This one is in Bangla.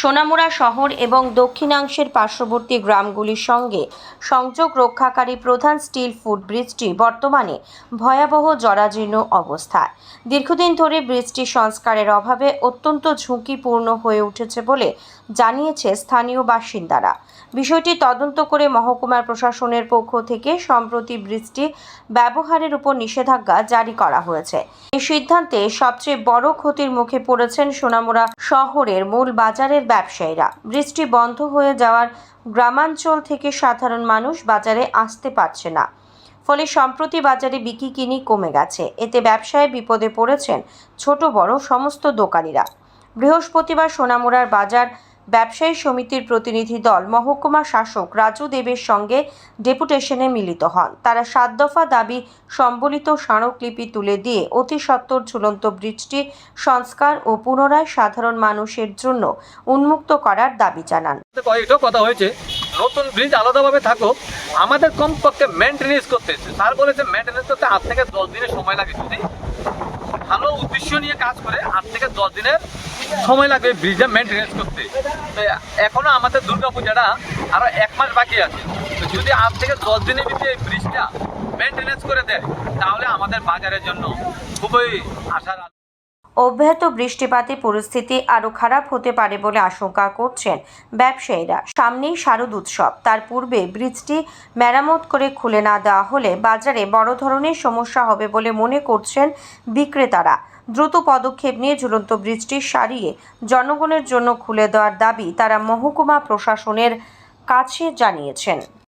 সোনামুড়া শহর এবং দক্ষিণাংশের পার্শ্ববর্তী গ্রামগুলির সঙ্গে সংযোগ রক্ষাকারী প্রধান স্টিল ফুট ব্রিজটি বর্তমানে ভয়াবহ জরাজীর্ণ অবস্থায়। দীর্ঘদিন ধরে ব্রিজটি সংস্কারের অভাবে অত্যন্ত ঝুঁকিপূর্ণ হয়ে উঠেছে বলে জানিয়েছে স্থানীয় বাসিন্দারা। বিষয়টি তদন্ত করে মহকুমার প্রশাসনের পক্ষ থেকে সম্প্রতি ব্রিজটি ব্যবহারের উপর নিষেধাজ্ঞা জারি করা হয়েছে। এই সিদ্ধান্তে সবচেয়ে বড় ক্ষতির মুখে পড়েছেন সোনামুড়া শহরের মূল বাজারের ব্যবসায়ীরা। বৃষ্টি বন্ধ হয়ে যাওয়ার গ্রামাঞ্চল থেকে সাধারণ মানুষ বাজারে আসতে পারছে না। ফলে সম্প্রতি বাজারে বিকি কিনি কমে গেছে। এতে ব্যবসায় বিপদে পড়েছেন ছোট বড় সমস্ত দোকানিরা। বৃহস্পতিবার সোনামুড়ার বাজার ব্যবসায়ী সমিতির প্রতিনিধি দল মহকুমা শাসক রাজু দেবের সঙ্গে ডেপুটেশনে মিলিত হন। তারা সাত দফা দাবি সম্বলিত স্মারকলিপি তুলে দিয়ে অতি সত্বর ঝুলন্ত ব্রিজটি সংস্কার ও পুনরায় সাধারণ মানুষের জন্য উন্মুক্ত করার দাবি জানান। কথা হয়েছে। নতুন ব্রিজ আলাদাভাবে থাকুক, আমাদের কমপক্ষে মেনটেনেন্স করতে স্যার বলেছে মেনটেনেন্স করতে আট থেকে দশ দিনের সময় লাগে যদি। ভালো উদ্দেশ্য নিয়ে কাজ করে আট থেকে দশ দিনের সময় লাগবে ব্রিজের মেনটেনেন্স করতে। তো এখনও আমাদের দুর্গা পূজাটা আরও এক মাস বাকি আছে। যদি আট থেকে দশ দিনের ভিতরে এই ব্রিজটা মেনটেনেন্স করে দেয়, তাহলে আমাদের বাজারের জন্য খুবই আশার অব্যাহত বৃষ্টিপাতে পরিস্থিতি আরও খারাপ হতে পারে বলে আশঙ্কা করছেন ব্যবসায়ীরা। সামনেই শারদ উৎসব। তার পূর্বে ব্রিজটি মেরামত করে খুলে না দেওয়া হলে বাজারে বড় ধরনের সমস্যা হবে বলে মনে করছেন বিক্রেতারা। দ্রুত পদক্ষেপ নিয়ে ঝুলন্ত ব্রিজটি সারিয়ে জনগণের জন্য খুলে দেওয়ার দাবি তারা মহকুমা প্রশাসনের কাছে জানিয়েছেন।